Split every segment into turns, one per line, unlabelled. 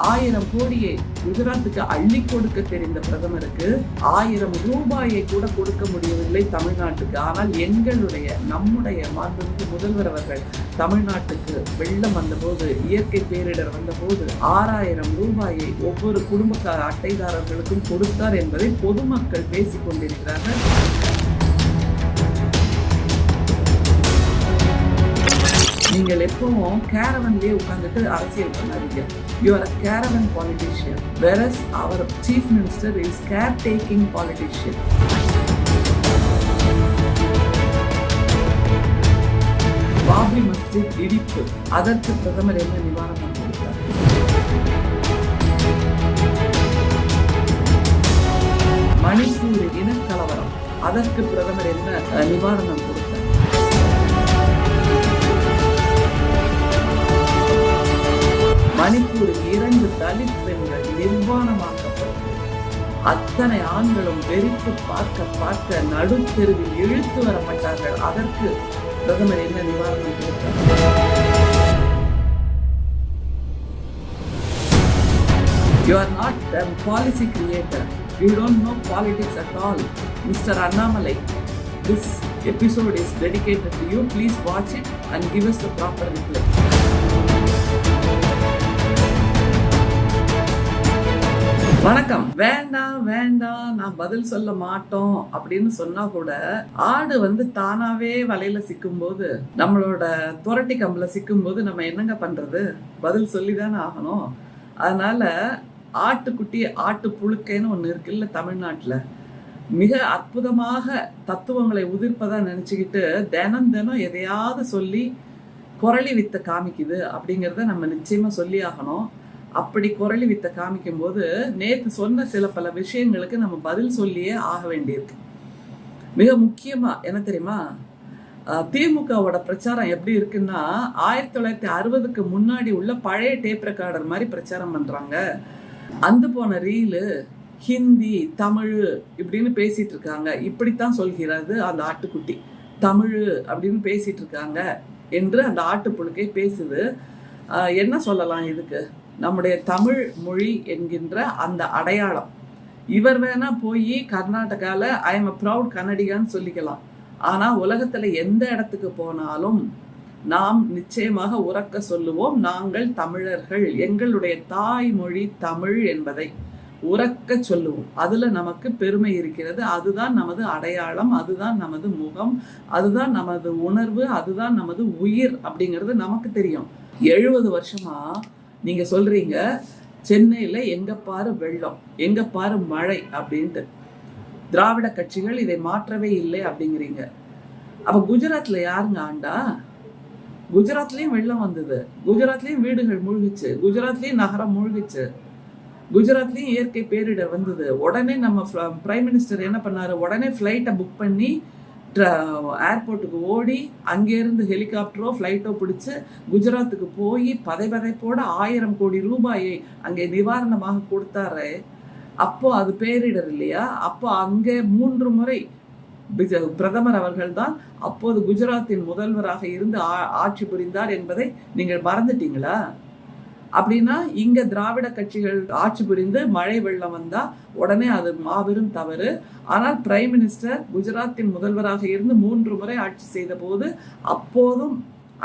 ஆயிரம் கோடியை குஜராத்துக்கு அள்ளி கொடுக்க தெரிந்த பிரதமருக்கு ஆயிரம் ரூபாயை கூட கொடுக்க முடியவில்லை தமிழ்நாட்டுக்கு. ஆனால் எங்களுடைய நம்முடைய மாண்புமிகு முதல்வர் அவர்கள் தமிழ்நாட்டுக்கு வெள்ளம் வந்தபோது இயற்கை பேரிடர் வந்தபோது ஆறாயிரம் ரூபாயை ஒவ்வொரு குடும்பக்கார அட்டைதாரர்களுக்கும் கொடுத்தார் என்பதை பொதுமக்கள் பேசிக் கொண்டிருக்கிறார்கள். நீங்கள் எப்பவும் கேரவன்லேயே உட்காந்துட்டு அரசியல் பண்ணாதீங்க. You are a caravan politician versus our chief minister is care taking politician Babri Masjid இடிப்பு. அதற்கு பிரதமர் என்ன நிவாரணம் கொடுத்தார் மணிப்பூர் இனக்கலவரம். அதற்கு பிரதமர் என்ன நிவாரணம் கொடுத்தார் மணிப்பூரில் இரண்டு தலித் பெண்கள் நிர்வாணமாக்கப்பட்டு அத்தனை ஆண்களும் வெறித்து பார்க்க பார்க்க நடுத்தெருவில் இழுத்து வரப்பட்டார்கள் அதற்கு பிரதமர் என்ன நிவாரணம் கொடுத்தார் you are not policy creator you don't know politics at all mister Annamalai this episode is dedicated to you please watch it and give us the proper reply வணக்கம். வேண்டாம் வேண்டாம் நான் பதில் சொல்ல மாட்டோம் அப்படின்னு சொன்னா கூட ஆடு வந்து தானாவே வலையில சிக்கும் போது நம்மளோட துரட்டி கம்பில் சிக்கும் போது நம்ம என்னங்க பண்றது? பதில் சொல்லிதானே ஆகணும். அதனால ஆட்டுக்குட்டி ஆட்டு புழுக்கைன்னு ஒன்று இருக்குல்ல தமிழ்நாட்டில். மிக அற்புதமாக தத்துவங்களை உதிர்ப்பதாக நினச்சிக்கிட்டு தினம் தினம் எதையாவது சொல்லி குரளி வித்த காமிக்குது அப்படிங்கிறத நம்ம நிச்சயமாக சொல்லி ஆகணும். அப்படி குரலி வித்த காமிக்கும் போது நேத்து சொன்ன சில பல விஷயங்களுக்கு நம்ம பதில் சொல்லியே ஆக வேண்டியிருக்கு. மிக முக்கியமா என்ன தெரியுமா? திமுகவோட பிரச்சாரம் எப்படி இருக்குன்னா ஆயிரத்தி தொள்ளாயிரத்தி அறுபதுக்கு முன்னாடி உள்ள பழைய டேப் ரெக்கார்டர் மாதிரி பிரச்சாரம் பண்றாங்க. அந்து போன ரீலு ஹிந்தி தமிழ் இப்படின்னு பேசிட்டு இருக்காங்க. இப்படித்தான் சொல்கிறது அந்த ஆட்டுக்குட்டி. தமிழ் அப்படின்னு பேசிட்டு இருக்காங்க என்று அந்த ஆட்டுப்புழுக்கை பேசுது. என்ன சொல்லலாம் இதுக்கு? நம்முடைய தமிழ் மொழி என்கின்ற அந்த அடையாளம். இவர் வேணா போய் கர்நாடகால ஐ எம் ப்ரௌட் கன்னடிகான்னு சொல்லிக்கலாம். ஆனால் உலகத்துல எந்த இடத்துக்கு போனாலும் நாம் நிச்சயமாக உறக்க சொல்லுவோம் நாங்கள் தமிழர்கள் எங்களுடைய தாய்மொழி தமிழ் என்பதை உறக்க சொல்லுவோம். அதில் நமக்கு பெருமை இருக்கிறது. அதுதான் நமது அடையாளம் அதுதான் நமது முகம் அதுதான் நமது உணர்வு அதுதான் நமது உயிர் அப்படிங்கிறது நமக்கு தெரியும். எழுபது வருஷமா நீங்க சொல்றீங்க சென்னையில எங்க பாரு வெள்ளம் எங்க பாரு மழை அப்படின்ட்டு. திராவிட கட்சிகள் இதை மாற்றவே இல்லை அப்படிங்கிறீங்க. அப்ப குஜராத்ல யாருங்க ஆண்டா? குஜராத்லேயும் வெள்ளம் வந்தது. குஜராத்லேயும் வீடுகள் மூழ்கிச்சு. குஜராத்லேயும் நகரம் மூழ்கிச்சு. குஜராத்லேயும் இயற்கை பேரிடர் வந்தது. உடனே நம்ம பிரைம் மினிஸ்டர் என்ன பண்ணாரு? உடனே ஃப்ளைட்டை புக் பண்ணி ஏர்போர்ட்டுக்கு ஓடி அங்கேருந்து ஹெலிகாப்டரோ ஃப்ளைட்டோ பிடிச்சு குஜராத்துக்கு போய் பதை பதைப்போட ஆயிரம் கோடி ரூபாயை அங்கே நிவாரணமாக கொடுத்தாரு. அப்போ அது பேரிடர் இல்லையா? அப்போ அங்கே மூன்று முறை பிரதமர் அவர்கள் தான் அப்போது குஜராத்தின் முதல்வராக இருந்து ஆ- ஆட்சி புரிந்தார் என்பதை நீங்கள் மறந்துட்டீங்களா? அப்படின்னா இங்க திராவிட கட்சிகள் ஆட்சி புரிந்து மழை வெள்ளம் வந்தா உடனே அது மாபெரும் தவறு. ஆனால் பிரைம் மினிஸ்டர் குஜராத்தின் முதல்வராக இருந்து மூன்று முறை ஆட்சி செய்த போது அப்போதும்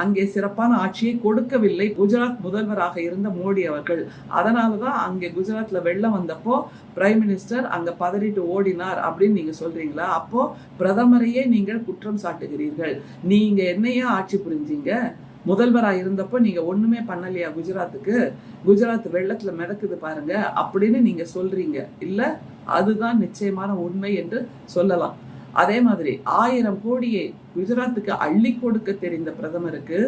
அங்கே சிறப்பான ஆட்சியை கொடுக்கவில்லை. குஜராத் முதல்வராக இருந்த மோடி அவர்கள். அதனால தான் அங்கே குஜராத்ல வெள்ளம் வந்தப்போ பிரைம் மினிஸ்டர் அங்க பதறிட்டு ஓடினார் அப்படின்னு நீங்க சொல்றீங்களா? அப்போ பிரதமரையே நீங்கள் குற்றம் சாட்டுகிறீர்கள். நீங்க என்னையா ஆட்சி புரிஞ்சீங்க? முதல்வரா இருந்தப்போ நீங்க ஒண்ணுமே பண்ணலையா குஜராத்துக்கு? குஜராத் வெள்ளத்துல மிதக்குது பாருங்க அப்படின்னு நீங்க சொல்றீங்க. இல்ல அதுதான் நிச்சயமான உண்மை என்று சொல்லலாம். அதே மாதிரி ஆயிரம் கோடியை குஜராத்துக்கு அள்ளி கொடுக்க தெரிந்த பிரதமருக்கு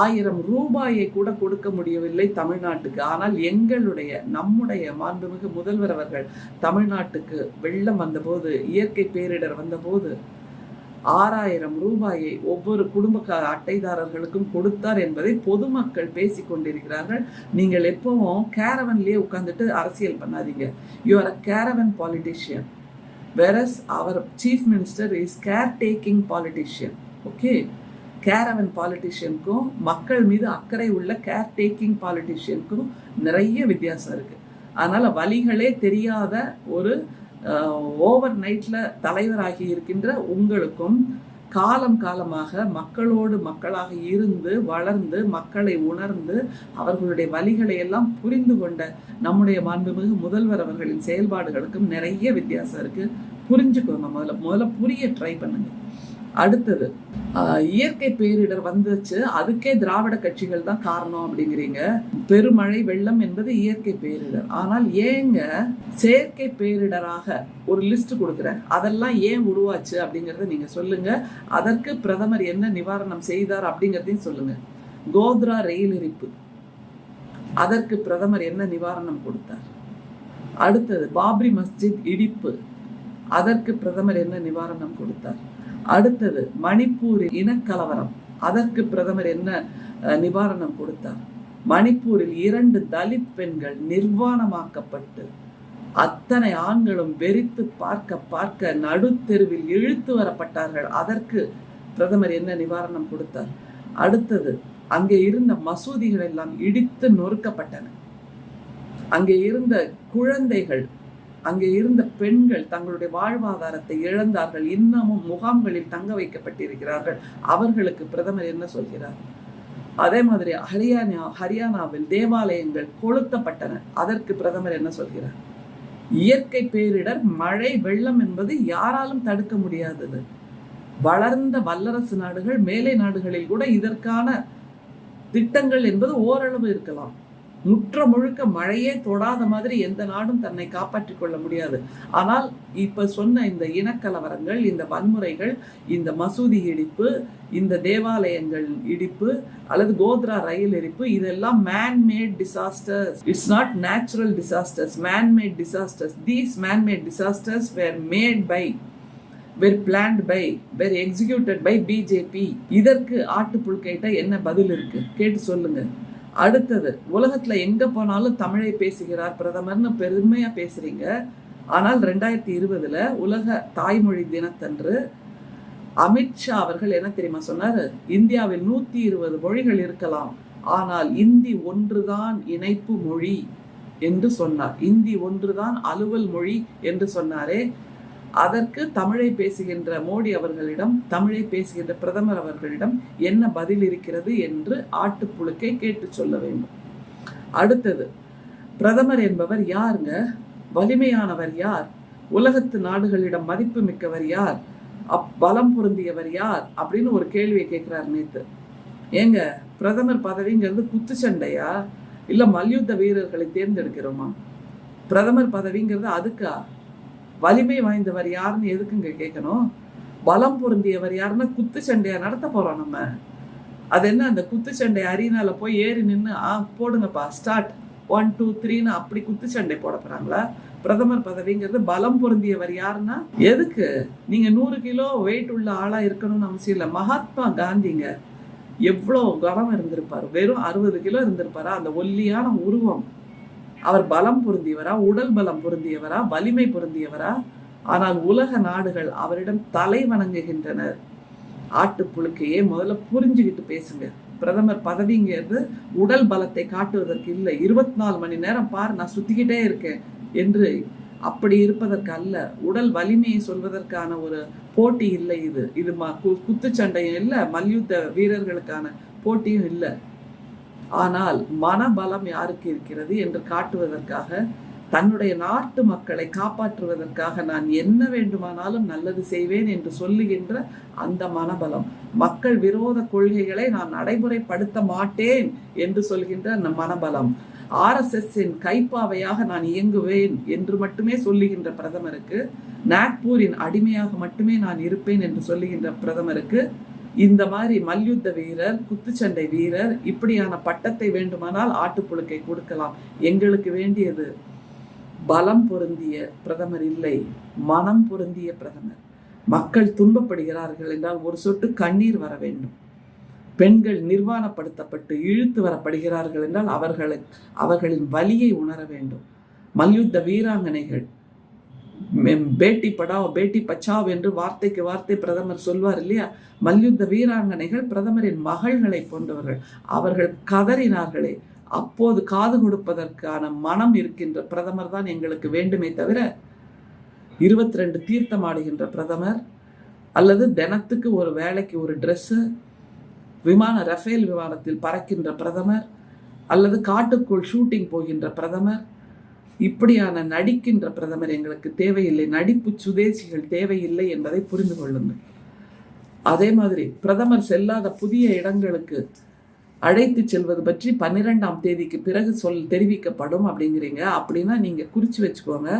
ஆயிரம் ரூபாயை கூட கொடுக்க முடியவில்லை தமிழ்நாட்டுக்கு. ஆனால் எங்களுடைய நம்முடைய மாண்புமிகு முதல்வர் அவர்கள் தமிழ்நாட்டுக்கு வெள்ளம் வந்தபோது இயற்கை பேரிடர் வந்தபோது ஆறாயிரம் ரூபாயை ஒவ்வொரு குடும்ப அட்டைதாரர்களுக்கும் கொடுத்தார் என்பதை பொதுமக்கள் பேசிக்கொண்டிருக்கிறார்கள். நீங்கள் எப்பவும் கேரவன்லேயே உட்காந்துட்டு அரசியல் பண்ணாதீங்க. You are a caravan politician versus our chief minister is care taking politician okay caravan பாலிட்டிஷியனுக்கும் மக்கள் மீது அக்கறை உள்ள கேர் டேக்கிங் பாலிட்டிஷியனுக்கும் நிறைய வித்தியாசம் இருக்குது அதனால் வழிகளே தெரியாத ஒரு ஓவர் நைட்டில் தலைவராகி இருக்கின்ற உங்களுக்கும் காலம் காலமாக மக்களோடு மக்களாக இருந்து வளர்ந்து மக்களை உணர்ந்து அவர்களுடைய வழிகளை எல்லாம் புரிந்து கொண்ட நம்முடைய மாண்புமிகு முதல்வர் அவர்களின் செயல்பாடுகளுக்கும் நிறைய வித்தியாசம் இருக்குது புரிஞ்சுக்கோங்க முதல்ல முதல்ல புரிய ட்ரை பண்ணுங்க. அடுத்தது இயற்கை பேரிடர் வந்துச்சு. அதுக்கே திராவிட கட்சிகள் தான் காரணம் அப்படிங்கிறீங்க. பெருமழை வெள்ளம் என்பது இயற்கை பேரிடர். ஆனால் ஏங்க செயற்கை பேரிடராக ஒரு லிஸ்ட் கொடுக்குறேன். அதெல்லாம் ஏன் உருவாச்சு அப்படிங்கறத நீங்க சொல்லுங்க. அதற்கு பிரதமர் என்ன நிவாரணம் செய்தார் அப்படிங்கறதையும் சொல்லுங்க. கோத்ரா ரயில் எரிப்பு. அதற்கு பிரதமர் என்ன நிவாரணம் கொடுத்தார்? அடுத்தது பாப்ரி மஸ்ஜித் இடிப்பு. அதற்கு பிரதமர் என்ன நிவாரணம் கொடுத்தார்? அடுத்தது மணிப்பூரில் இனக்கலவரம். அதற்கு பிரதமர் என்ன அஹ், நிவாரணம் கொடுத்தார்? மணிப்பூரில் இரண்டு தலித் பெண்கள் நிர்வாணமாக்கப்பட்டு அத்தனை ஆண்களும் வெறித்து பார்க்க பார்க்க நடுத்தெருவில் இழுத்து வரப்பட்டார்கள். அதற்கு பிரதமர் என்ன நிவாரணம் கொடுத்தார்? அடுத்தது அங்கே இருந்த மசூதிகள் எல்லாம் இடித்து நொறுக்கப்பட்டன. அங்கே இருந்த குழந்தைகள் அங்கே இருந்த பெண்கள் தங்களுடைய வாழ்வாதாரத்தை இழந்தார்கள். இன்னமும் முகாம்களில் தங்க வைக்கப்பட்டிருக்கிறார்கள். அவர்களுக்கு பிரதமர் என்ன சொல்கிறார்? அதே மாதிரி ஹரியானா ஹரியானாவில் தேவாலயங்கள் கொளுத்தப்பட்டன. அதற்கு பிரதமர் என்ன சொல்கிறார்? இயற்கை பேரிடர் மழை வெள்ளம் என்பது யாராலும் தடுக்க முடியாதது. வளர்ந்த வல்லரசு நாடுகள் மேலை நாடுகளில் கூட இதற்கான திட்டங்கள் என்பது ஓரளவு இருக்கலாம். முற்ற முழுக்க மழையே தொடாத மாதிரி எந்த நாடும் தன்னை காப்பாற்றிக் கொள்ள முடியாது. ஆனால் இப்ப சொன்ன இந்த இனக்கலவரங்கள் இந்த வன்முறைகள் இந்த மசூதி இடிப்பு இந்த தேவாலயங்கள் இடிப்பு அல்லது கோத்ரா ரயில் எரிப்பு இதெல்லாம் manmade disasters it's not natural disasters manmade disasters these manmade disasters were made by were planned by were executed by BJP இதற்கு ஆட்டுப்புழுக்கைட்ட என்ன பதில் இருக்கு? கேட்டு சொல்லுங்க. அடுத்தது உலகத்துல எங்க போனாலும் தமிழை பேசுகிறார் பிரதமர்னு பெருமையா பேசுறீங்க. ஆனால் ரெண்டாயிரத்தி இருபதுல உலக தாய்மொழி தினத்தன்று அமித்ஷா அவர்கள் என்ன தெரியுமா சொன்னாரு? இந்தியாவில் நூத்தி இருபது மொழிகள் இருக்கலாம் ஆனால் இந்தி ஒன்றுதான் இணைப்பு மொழி என்று சொன்னார். இந்தி ஒன்றுதான் அலுவல் மொழி என்று சொன்னாரே. அதற்கு தமிழை பேசுகின்ற மோடி அவர்களிடம் தமிழை பேசுகின்ற பிரதமர் அவர்களிடம் என்ன பதில் இருக்கிறது என்று ஆட்டுப்புழுக்கை கேட்டு சொல்ல வேண்டும். அடுத்தது பிரதமர் என்பவர் யாருங்க? வலிமையானவர் யார்? உலகத்து நாடுகளிடம் மதிப்பு மிக்கவர் யார்? அப் பலம் பொருந்தியவர் யார்? அப்படின்னு ஒரு கேள்வியை கேட்கிறார் நேத்து. ஏங்க பிரதமர் பதவிங்கிறது குத்துச்சண்டையா? இல்ல மல்யுத்த வீரர்களை தேர்ந்தெடுக்கிறோமா? பிரதமர் பதவிங்கிறது அதுக்கா? வலிமை வாய்ந்தவர் யாருன்னு எதுக்குங்க கேட்கணும் பலம் பொருந்தியவர் யாருன்னா குத்துச்சண்டையா நடத்த போறோம் நம்ம. அது என்ன? அந்த குத்துச்சண்டை அரினால போய் ஏறி நின்று ஆ போடுங்கப்பா ஸ்டார்ட். ஒன் டூ த்ரீன்னு அப்படி குத்து சண்டை போட போறாங்களா? பிரதமர் பதவிங்கிறது பலம் பொருந்தியவர் யாருன்னா எதுக்கு? நீங்க நூறு கிலோ வெயிட் உள்ள ஆளா இருக்கணும்னு அவசியம் இல்லை. மகாத்மா காந்திங்க எவ்வளோ கனம் இருந்திருப்பார். வெறும் அறுபது கிலோ இருந்திருப்பாரா? அந்த ஒல்லியான உருவம். அவர் பலம் பொருந்தியவரா உடல் பலம் பொருந்தியவரா வலிமை பொருந்தியவரா? ஆனால் உலக நாடுகள் அவரிடம் தலை வணங்குகின்றனர். ஆட்டுப்புழுக்கையே முதல்ல புரிஞ்சுக்கிட்டு பேசுங்க. பிரதமர் பதவிங்கிறது உடல் பலத்தை காட்டுவதற்கு இல்லை. இருபத்தி நாலு மணி நேரம் பார் நான் சுத்திக்கிட்டே இருக்கேன் என்று அப்படி இருப்பதற்கு அல்ல உடல் வலிமையை சொல்வதற்கான ஒரு போட்டி இல்லை இது. இது ம கு- குத்துச்சண்டையும் இல்லை மல்யுத்த வீரர்களுக்கான போட்டியும் இல்லை. ஆனால் மனபலம் யாருக்கு இருக்கிறது என்று காட்டுவதற்காக தன்னுடைய நாட்டு மக்களை காப்பாற்றுவதற்காக நான் என்ன வேண்டுமானாலும் நல்லது செய்வேன் என்று சொல்லுகின்ற அந்த மனபலம் மக்கள் விரோத கொள்கைகளை நான் நடைமுறைப்படுத்த மாட்டேன் என்று சொல்கின்ற அந்த மனபலம் ஆர்எஸ்எஸ்ஸின் கைப்பாவையாக நான் இயங்குவேன் என்று மட்டுமே சொல்லுகின்ற பிரதமருக்கு நாக்பூரின் அடிமையாக மட்டுமே நான் இருப்பேன் என்று சொல்லுகின்ற பிரதமருக்கு இந்த மாதிரி மல்யுத்த வீரர் குத்துச்சண்டை வீரர் இப்படியான பட்டத்தை வேண்டுமானால் ஆட்டுப்புழுக்கை கொடுக்கலாம். எங்களுக்கு வேண்டியது பலம் பொருந்திய பிரதமர் இல்லை மனம் பொருந்திய பிரதமர். மக்கள் துன்பப்படுகிறார்கள் என்றால் ஒரு சொட்டு கண்ணீர் வர வேண்டும். பெண்கள் நிர்வாணப்படுத்தப்பட்டு இழுத்து வரப்படுகிறார்கள் என்றால் அவர்களை அவர்களின் வலியை உணர வேண்டும். மல்யுத்த வீராங்கனைகள் பேட்டி படாவ் பேட்டி பச்சாவ் என்று வார்த்தைக்கு வார்த்தை பிரதமர் சொல்வார் இல்லையா? மல்யுத்த வீராங்கனைகள் பிரதமரின் மகள்களை போன்றவர்கள். அவர்கள் கதறினார்களே. அப்போது காது கொடுப்பதற்கான மனம் இருக்கின்ற பிரதமர் தான் எங்களுக்கு வேண்டுமே தவிர இருபத்தி ரெண்டு தீர்த்தம் ஆடுகின்ற பிரதமர் அல்லது தினத்துக்கு ஒரு வேலைக்கு ஒரு ட்ரெஸ்ஸு விமான ரஃபேல் விமானத்தில் பறக்கின்ற பிரதமர் அல்லது காட்டுக்குள் ஷூட்டிங் போகின்ற பிரதமர் இப்படியான நடிக்கின்ற பிரதமர் எங்களுக்கு தேவையில்லை நடிப்பு சுதேசிகள் தேவையில்லை என்பதை புரிந்து கொள்ளுங்கள். அதே மாதிரி பிரதமர் செல்லாத புதிய இடங்களுக்கு அழைத்து செல்வது பற்றி பன்னிரெண்டாம் தேதிக்கு பிறகு சொல் தெரிவிக்கப்படும் அப்படிங்கிறீங்க. அப்படின்னா நீங்க குறிச்சு வச்சுக்கோங்க.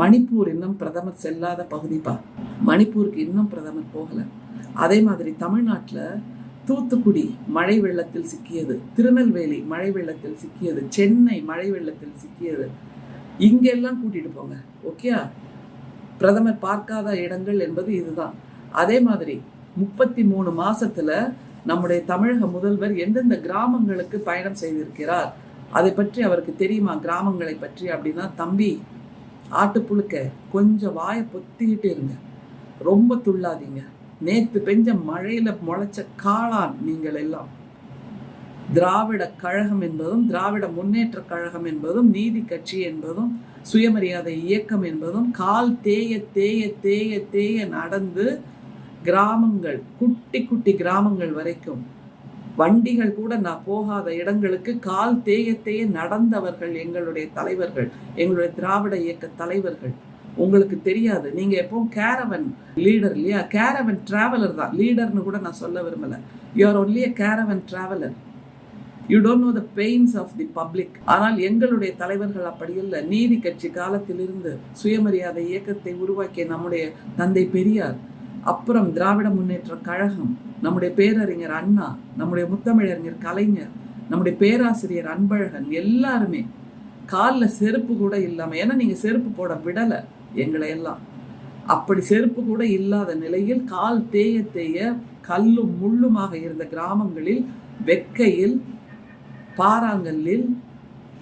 மணிப்பூர் இன்னும் பிரதமர் செல்லாத பகுதிப்பா மணிப்பூருக்கு இன்னும் பிரதமர் போகல. அதே மாதிரி தமிழ்நாட்டில் தூத்துக்குடி மழை வெள்ளத்தில் சிக்கியது திருநெல்வேலி மழை வெள்ளத்தில் சிக்கியது சென்னை மழை வெள்ளத்தில் சிக்கியது இங்கெல்லாம் கூட்டிட்டு போங்க ஓகேயா பிரதமர் பார்க்காத இடங்கள் என்பது இதுதான். அதே மாதிரி முப்பத்தி மூணு மாசத்துல நம்முடைய தமிழக முதல்வர் எந்தெந்த கிராமங்களுக்கு பயணம் செய்திருக்கிறார் அதை பற்றி அவருக்கு தெரியுமா? கிராமங்களை பற்றி அப்படின்னா தம்பி ஆட்டுப்புழுக்க கொஞ்சம் வாயை பொத்திக்கிட்டு இருங்க. ரொம்ப துள்ளாதீங்க. நேத்து பெஞ்ச மழையில முளைச்ச காளான் நீங்கள் எல்லாம் திராவிட கழகம் என்பதும் திராவிட முன்னேற்ற கழகம் என்பதும் நீதி கட்சி என்பதும் சுயமரியாதை இயக்கம் என்பதும் கால் தேய தேய தேய தேய நடந்து கிராமங்கள் குட்டி குட்டி கிராமங்கள் வரைக்கும். வண்டிகள் கூட நான் போகாத இடங்களுக்கு கால் தேய நடந்தவர்கள் எங்களுடைய தலைவர்கள் எங்களுடைய திராவிட இயக்க தலைவர்கள். உங்களுக்கு தெரியாது. நீங்க எப்பவும் கேரவன் லீடர் இல்லையா? கேரவன் டிராவலர் தான். லீடர்னு கூட நான் சொல்ல விரும்பல. You are only caravan traveller you don't know the pains of the public ஆனால் எங்களுடைய தலைவர்கள் அப்படி இல்லை. நீதி கட்சி காலத்திலிருந்து சுயமரியாதை இயக்கத்தை உருவாக்கிய நம்முடைய தந்தை பெரியார் அப்புறம் திராவிட முன்னேற்ற கழகம் நம்முடைய பேரறிஞர் அண்ணா நம்முடைய முத்தமிழறிஞர் கலைஞர் நம்முடைய பேராசிரியர் அன்பழகன் எல்லாருமே காலில் செருப்பு கூட இல்லாம ஏன்னா நீங்க செருப்பு போட விடலை எங்களை எல்லாம். அப்படி செருப்பு கூட இல்லாத நிலையில் கால் தேய தேய கல்லும் முள்ளுமாக இருந்த கிராமங்களில் வெக்கையில் பாறாங்கல்லில்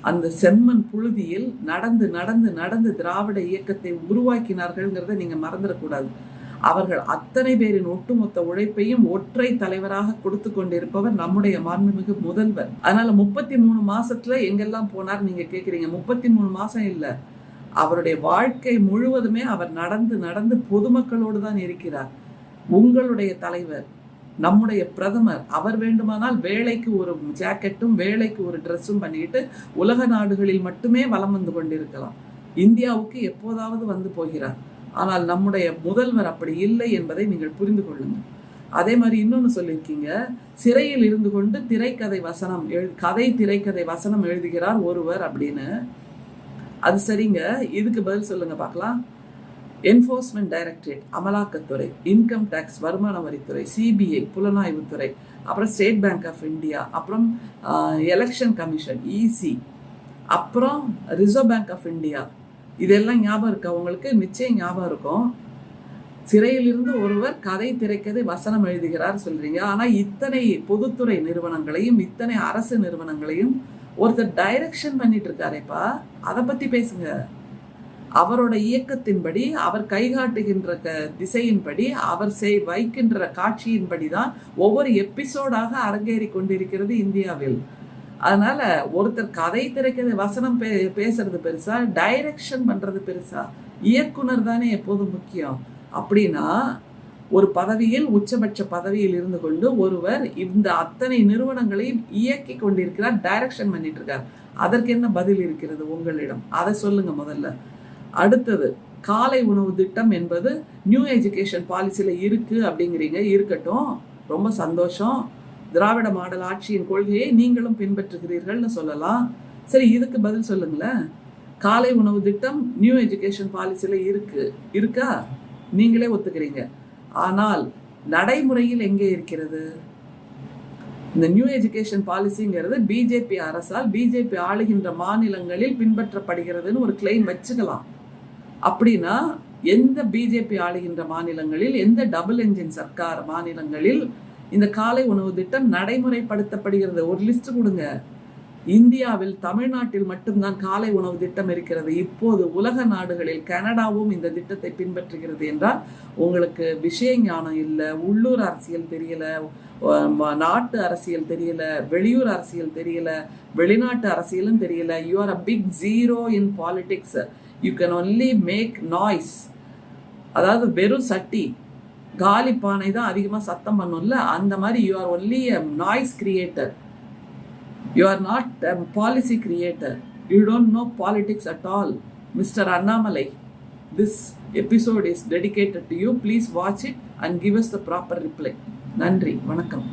அந்த செம்மண் புழுதியில் நடந்து நடந்து நடந்து திராவிட இயக்கத்தை உருவாக்கினார்கள்ங்கிறத நீங்க மறந்துடக்கூடாது. அவர்கள் அத்தனை பேரின் ஒட்டுமொத்த உழைப்பையும் ஒற்றை தலைவராக கொடுத்து கொண்டிருப்பவர் நம்முடைய மாண்புமிகு முதல்வர். அதனால முப்பத்தி மூணு மாசத்துல எங்கெல்லாம் போனார் நீங்க கேக்குறீங்க. முப்பத்தி மூணு மாசம் இல்ல. அவருடைய வாழ்க்கை முழுவதுமே அவர் நடந்து நடந்து பொதுமக்களோடு தான் இருக்கிறார். உங்களுடைய தலைவர் நம்முடைய பிரதமர் அவர் வேண்டுமானால் வேலைக்கு ஒரு ஜாக்கெட்டும் வேலைக்கு ஒரு ட்ரெஸ்ஸும் பண்ணிட்டு உலக நாடுகளில் மட்டுமே வலம் வந்து கொண்டிருக்கலாம். இந்தியாவுக்கு எப்போதாவது வந்து போகிறார். ஆனால் நம்முடைய முதல்வர் அப்படி இல்லை என்பதை நீங்கள் புரிந்து கொள்ளுங்கள். அதே மாதிரி இன்னொன்று சொல்லியிருக்கீங்க. சிறையில் இருந்து கொண்டு திரைக்கதை வசனம் எழு கதை திரைக்கதை வசனம் எழுதுகிறார் ஒருவர் அப்படின்னு. அது சரிங்க. இதுக்கு பதில் சொல்லுங்க பார்க்கலாம். என்ஃபோர்ஸ்மெண்ட் டைரக்டரேட் அமலாக்கத்துறை இன்கம் டேக்ஸ் வருமான வரித்துறை சிபிஐ புலனாய்வுத்துறை அப்புறம் ஸ்டேட் பேங்க் ஆஃப் இந்தியா அப்புறம் எலெக்ஷன் கமிஷன் இசி அப்புறம் ரிசர்வ் பேங்க் ஆஃப் இந்தியா இதெல்லாம் ஞாபகம் இருக்கா? உங்களுக்கு நிச்சயம் ஞாபகம் இருக்கும். சிறையிலிருந்து ஒருவர் கதை திரைக்கதை வசனம் எழுதுகிறார் சொல்றீங்க. ஆனால் இத்தனை பொதுத்துறை நிறுவனங்களையும் இத்தனை அரசு நிறுவனங்களையும் ஒருத்தர் டைரக்ஷன் பண்ணிட்டு இருக்காரேப்பா. அதை பத்தி பேசுங்க. அவரோட இயக்கத்தின்படி அவர் கைகாட்டுகின்ற க திசையின்படி அவர் செய் வைக்கின்ற காட்சியின்படி தான் ஒவ்வொரு எபிசோடாக அரங்கேறி கொண்டிருக்கிறது இந்தியாவில். அதனால ஒருத்தர் கதை திரைக்கிறது வசனம் பே பேசுறது பெருசா டைரக்ஷன் பண்றது பெருசா இயக்குனர் தானே எப்போதும் முக்கியம். அப்படின்னா ஒரு பதவியில் உச்சபட்ச பதவியில் இருந்து கொண்டு ஒருவர் இந்த அத்தனை நிறுவனங்களையும் இயக்கி கொண்டிருக்கிறார் டைரக்ஷன் பண்ணிட்டு இருக்கார். அதற்கு என்ன பதில் இருக்கிறது உங்களிடம்? அதை சொல்லுங்க முதல்ல. அடுத்தது காலை உணவு திட்டம் என்பது நியூ எஜுகேஷன் பாலிசியில் இருக்குது அப்படிங்கிறீங்க. இருக்கட்டும். ரொம்ப சந்தோஷம். திராவிட மாடல் ஆட்சியின் கொள்கையை நீங்களும் பின்பற்றுகிறீர்கள்னு சொல்லலாம். சரி இதுக்கு பதில் சொல்லுங்களேன். காலை உணவு திட்டம் நியூ எஜுகேஷன் பாலிசியில் இருக்கு. இருக்கா? நீங்களே ஒத்துக்கிறீங்க. ஆனால் நடைமுறையில் எங்கே இருக்கிறது? இந்த நியூ எஜுகேஷன் பாலிசிங்கிறது பிஜேபி அரசால் பிஜேபி ஆளுகின்ற மாநிலங்களில் பின்பற்றப்படுகிறதுன்னு ஒரு கிளைம் வச்சுக்கலாம். அப்படின்னா எந்த பிஜேபி ஆளுகின்ற மாநிலங்களில் எந்த டபுள் என்ஜின் சர்க்கார் மாநிலங்களில் இந்த காலை உணவு திட்டம் நடைமுறைப்படுத்தப்படுகிறது? ஒரு லிஸ்ட் கொடுங்க. இந்தியாவில் தமிழ்நாட்டில் மட்டும்தான் காலை உணவு திட்டம் இருக்கிறது. இப்போது உலக நாடுகளில் கனடாவும் இந்த திட்டத்தை பின்பற்றுகிறது என்றால் உங்களுக்கு விஷய ஞானம் இல்லை உள்ளூர் அரசியல் தெரியல நாட்டு அரசியல் தெரியல வெளியூர் அரசியல் தெரியல வெளிநாட்டு அரசியலும் தெரியல. You are a big zero in politics you can only make noise அதாவது வெறும் சட்டி. காலி பானை தான் அதிகமாக சத்தம் பண்ணும்ல அந்த மாதிரி you are only a noise creator you are not policy creator you don't know politics at all mister Annamalai this episode is dedicated to you please watch it and give us the proper reply நன்றி. வணக்கம்.